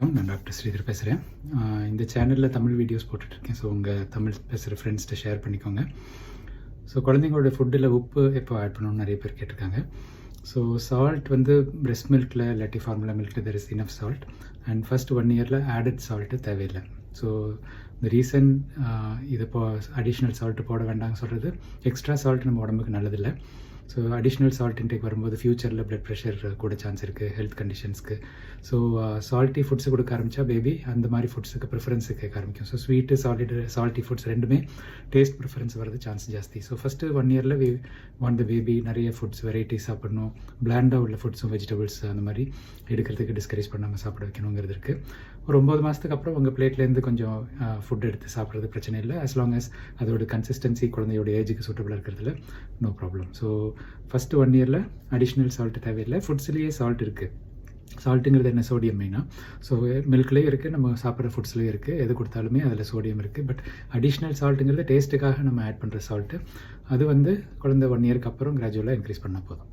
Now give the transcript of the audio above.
வணக்கம். நான் டாக்டர் ஸ்ரீதர் பேசுகிறேன் இந்த சேனலில் தமிழ் வீடியோஸ் போட்டுட்ருக்கேன். ஸோ உங்கள் தமிழ் பேசுகிற ஃப்ரெண்ட்ஸ்கிட்ட ஷேர் பண்ணிக்கோங்க. ஸோ குழந்தைங்களோட ஃபுட்டில் உப்பு எப்போ ஆட் பண்ணணும்னு நிறைய பேர் கேட்டிருக்காங்க. ஸோ சால்ட் வந்து பிரெஸ்ட் மில்கில் இல்லாட்டி formula மில்கில் there is enough salt and first one இயரில் ஆடட் சால்ட்டு தேவையில்லை. ஸோ இந்த ரீசன் இது இப்போ அடிஷ்னல் சால்ட்டு போட வேண்டாம்னு சொல்கிறது எக்ஸ்ட்ரா சால்ட் நம்ம உடம்புக்கு நல்லதில்லை. ஸோ அடிஷ்னல் சால்ட் இன்டேக் வரும்போது ஃப்யூச்சரில் பிளட் ப்ரெஷர் கூட சான்ஸ் இருக்குது ஹெல்த் கண்டிஷன்ஸ்க்கு ஸோ சால்ட்டி ஃபுட்ஸ் கொடுக்க ஆரம்பித்தா பேபி அந்த மாதிரி ஃபுட்ஸுக்கு ப்ரிஃபரன்ஸ் கேட்க ஆரம்பிக்கும். So sweet solid salty foods ரெண்டுமே டேஸ்ட் ப்ரிஃபரன்ஸ் வரது சான்ஸ் ஜாஸ்தி. ஸோ ஃபஸ்ட்டு ஒன் இயரில் வி வாண்ட் த பேபி நிறைய ஃபுட்ஸ் வெரைட்டிஸ் சாப்பிடணும். பிளாண்டாக உள்ள ஃபுட்ஸும் வெஜிடபிள்ஸ் அந்த மாதிரி எடுக்கிறதுக்கு டிஸ்கரேஜ் பண்ணாமல் சாப்பிட வைக்கணுங்கிறது இருக்குது ஒரு ஒம்பது மாதத்துக்கு அப்புறம் உங்கள் பிளேட்லேருந்து கொஞ்சம் uh, ஃபுட் எடுத்து சாப்பிட்றது பிரச்சனை இல்லை. அஸ் லாங் அஸ் அதோட கன்சிஸ்டன்சி குழந்தையோட ஏஜுக்கு சூட்டபிளாக இருக்கிறதுல no problem so first one இயரில் அடிஷ்னல் சால்ட் தேவையில்லை. ஃபுட்ஸ்லேயே சால்ட் இருக்குது சால்ட்டுங்கிறது என்ன? சோடியம் மெயினாக ஸோ மில்க்லேயும் இருக்குது நம்ம சாப்பிட்ற ஃபுட்ஸ்லேயும் இருக்குது எது கொடுத்தாலுமே அதில் சோடியம் இருக்குது பட் அடிஷ்னல் சால்ட்டுங்கிறது டேஸ்ட்டுக்காக நம்ம ஆட் பண்ணுற சால்ட்டு அது வந்து குழந்தை ஒன் இயருக்கு அப்புறம் கிராஜுவலாக இன்க்ரீஸ் பண்ணால் போதும்.